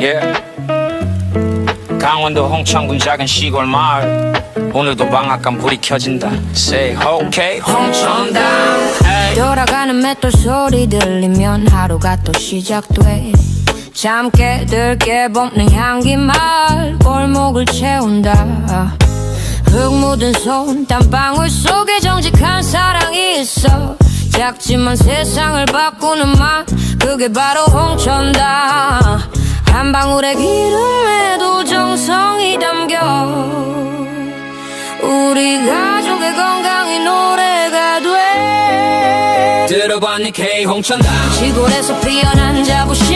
Yeah. 강원도 홍천군 작은 시골 마을. 오늘도 방앗간 불이 켜진다. Say okay 홍천당. 돌아가는 맷돌 소리 들리면 하루가 또 시작돼. 잠 깨 들게 볶는 향기 마을 골목을 채운다. 흙 묻은 손 땀방울 속에 정직한 사랑이 있어. 작지만 세상을 바꾸는 맛 그게 바로 홍천다 한 방울의 기름에도 정성이 담겨. 우리 가족의 건강이 노래가 돼. 들어봤니 K 홍천당? 시골에서 피어난 자부심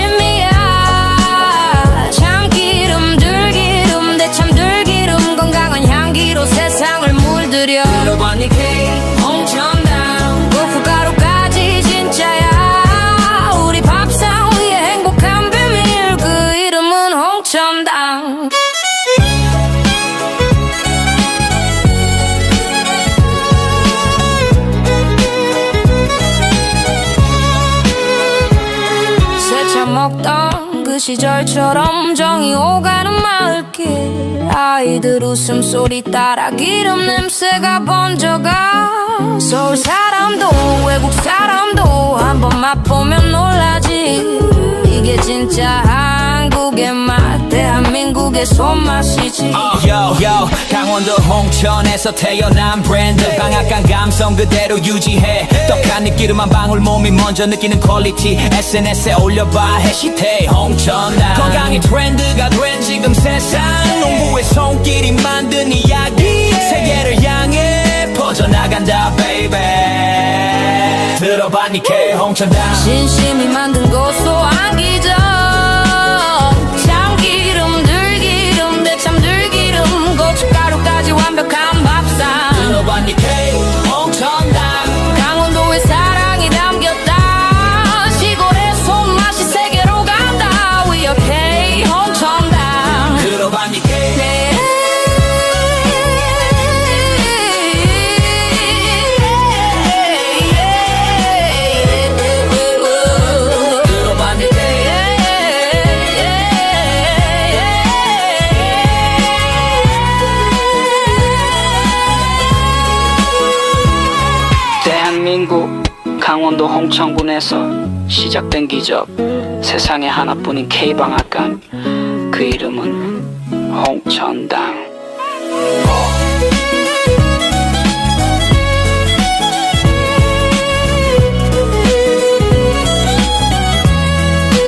이름은 홍천당 세차 먹던 그 시절처럼 정이 오가는 마을길. 아이들 웃음소리 따라 기름 냄새가 번져가. 서울 사람도 외국 사람도 한 번 맛보면 놀라지. 이게 진짜 대한민국의 손맛이지. Yo, yo, 강원도 홍천에서 태어난 브랜드. 방앗간 감성 그대로 유지해. 떡한 입기름 한 방울 몸이 먼저 느끼는 퀄리티. SNS에 올려봐 해시태그. 홍천당 건강이 트렌드가 된 지금 세상. 농부의 손길이 만든 이야기. 세계를 향해 퍼져나간다 baby. 들어봤니 K 홍천당 진심이 만 강원도 홍천군에서 시작된 기적 세상에 하나뿐인 K방앗간. 그 이름은 홍천당